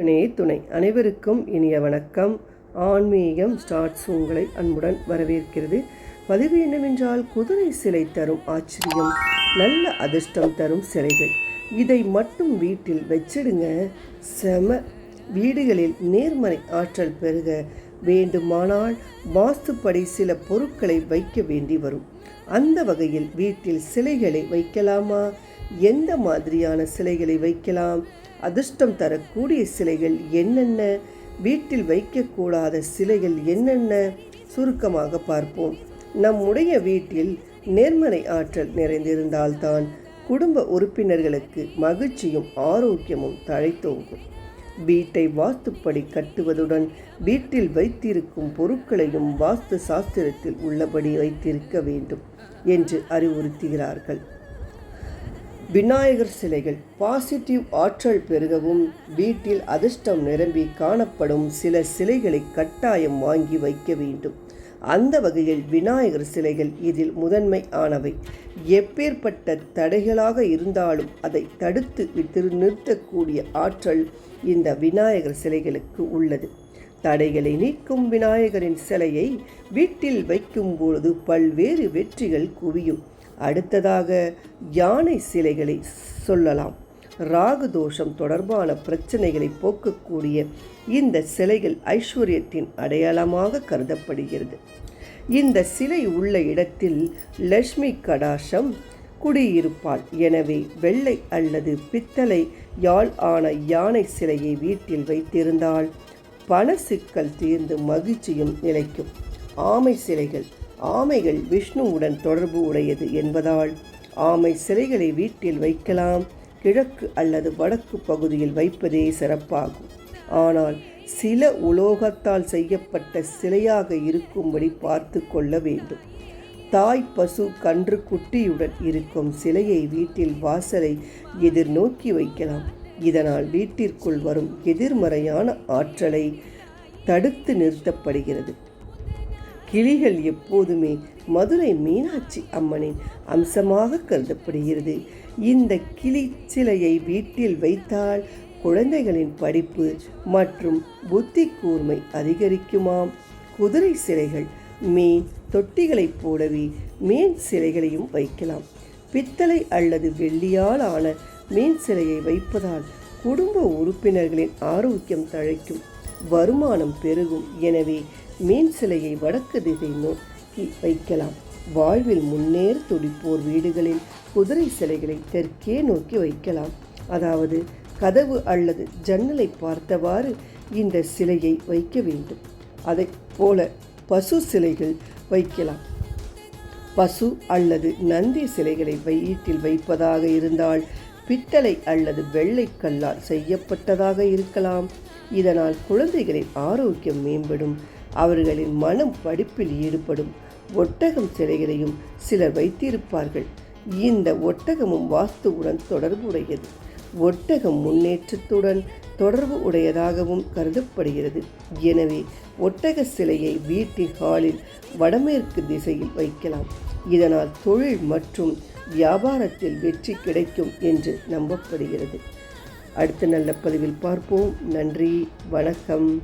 துணை துணை. அனைவருக்கும் இனிய வணக்கம். ஆன்மீகம் ஸ்டார்ட்ஸ் உங்களை அன்புடன் வரவேற்கிறது. பதிவு என்னவென்றால் குதிரை சிலை தரும் ஆச்சரியம் நல்ல அதிர்ஷ்டம் தரும் சிலைகள். இதை மட்டும் வீட்டில் வச்சிடுங்க. செம வீடுகளில் நேர்மறை ஆற்றல் பெருக வேண்டுமானால் வாஸ்துப்படி சில பொருட்களை வைக்க வேண்டி வரும். அந்த வகையில் வீட்டில் சிலைகளை வைக்கலாமா? எந்த மாதிரியான சிலைகளை வைக்கலாம்? அதிர்ஷ்டம் தரக்கூடிய சிலைகள் என்னென்ன? வீட்டில் வைக்கக்கூடாத சிலைகள் என்னென்ன? சுருக்கமாக பார்ப்போம். நம்முடைய வீட்டில் நேர்மறை ஆற்றல் நிறைந்திருந்தால்தான் குடும்ப உறுப்பினர்களுக்கு மகிழ்ச்சியும் ஆரோக்கியமும் தழைத்தோங்கும். வீட்டை வாஸ்துப்படி கட்டுவதுடன் வீட்டில் வைத்திருக்கும் பொருட்களையும் வாஸ்து சாஸ்திரத்தில் உள்ளபடி வைத்திருக்க வேண்டும் என்று அறிவுறுத்துகிறார்கள். விநாயகர் சிலைகள் பாசிட்டிவ் ஆற்றல் பெருகவும் வீட்டில் அதிர்ஷ்டம் நிரம்பி காணப்படும் சில சிலைகளை கட்டாயம் வாங்கி வைக்க வேண்டும். அந்த வகையில் விநாயகர் சிலைகள் இதில் முதன்மை ஆனவை. எப்பேற்பட்ட தடைகளாக இருந்தாலும் அதை தடுத்து விட்டு நிறுத்தக்கூடிய ஆற்றல் இந்த விநாயகர் சிலைகளுக்கு உள்ளது. தடைகளை நீக்கும் விநாயகரின் சிலையை வீட்டில் வைக்கும் பொழுது பல்வேறு வெற்றிகள் குவியும். அடுத்ததாக யானை சிலைகளை சொல்லலாம். ராகு தோஷம் தொடர்பான பிரச்சனைகளை போக்கக்கூடிய இந்த சிலைகள் ஐஸ்வர்யத்தின் அடையாளமாக கருதப்படுகிறது. இந்த சிலை உள்ள இடத்தில் லட்சுமி கடாசம் குடியிருப்பாள். எனவே வெள்ளை அல்லது பித்தளை யாழ் ஆன யானை சிலையை வீட்டில் வைத்திருந்தால் பண சிக்கல் தீர்ந்து மகிழ்ச்சியும் நிலைக்கும். ஆமை சிலைகள் ஆமைகள் விஷ்ணுவுடன் தொடர்பு உடையது என்பதால் ஆமை சிலைகளை வீட்டில் வைக்கலாம் கிழக்கு அல்லது வடக்கு பகுதியில் வைப்பதே சிறப்பாகும். ஆனால் சில உலோகத்தால் செய்யப்பட்ட சிலையாக இருக்கும்படி பார்த்து கொள்ள வேண்டும். தாய் பசு கன்று குட்டியுடன் இருக்கும் சிலையை வீட்டில் வாசலை எதிர்நோக்கி வைக்கலாம். இதனால் வீட்டிற்குள் வரும் எதிர்மறையான ஆற்றலை தடுத்து நிறுத்தப்படுகிறது. கிளிகள் எப்போதுமே மதுரை மீனாட்சி அம்மனின் அம்சமாக கருதப்படுகிறது. இந்த கிளி சிலையை வீட்டில் வைத்தால் குழந்தைகளின் படிப்பு மற்றும் புத்தி கூர்மை அதிகரிக்குமாம். குதிரை சிலைகள் மீன் தொட்டிகளைப் போலவே மீன் சிலைகளையும் வைக்கலாம். பித்தளை அல்லது வெள்ளியால் ஆன மீன் சிலையை வைப்பதால் குடும்ப உறுப்பினர்களின் ஆரோக்கியம் தழைக்கும் வருமானம் பெருகும். எனவே மீன் சிலையை வடக்கு திசை நோக்கி வைக்கலாம். வாழ்வில் முன்னேற துடிப்போர் வீடுகளில் குதிரை சிலைகளை தெற்கே நோக்கி வைக்கலாம். அதாவது கதவு அல்லது ஜன்னலை பார்த்தவாறு இந்த சிலையை வைக்க வேண்டும். அதை போல பசு சிலைகள் வைக்கலாம். பசு அல்லது நந்தி சிலைகளை வீட்டில் வைப்பதாக இருந்தால் பித்தளை அல்லது வெள்ளைக்கல்லால் செய்யப்பட்டதாக இருக்கலாம். இதனால் குழந்தைகளின் ஆரோக்கியம் மேம்படும். அவர்களின் மனம் படிப்பில் ஈடுபடும் ஒட்டகம் சிலைகளையும் சிலர் வைத்திருப்பார்கள். இந்த ஒட்டகமும் வாஸ்துவுடன் தொடர்புடையது. ஒட்டகம் முன்னேற்றத்துடன் தொடர்பு உடையதாகவும் கருதப்படுகிறது. எனவே ஒட்டக சிலையை வீட்டின் ஹாலில் வடமேற்கு திசையில் வைக்கலாம். இதனால் தொழில் மற்றும் வியாபாரத்தில் வெற்றி கிடைக்கும் என்று நம்பப்படுகிறது. அடுத்த நல்ல பதிவில் பார்ப்போம். நன்றி. வணக்கம்.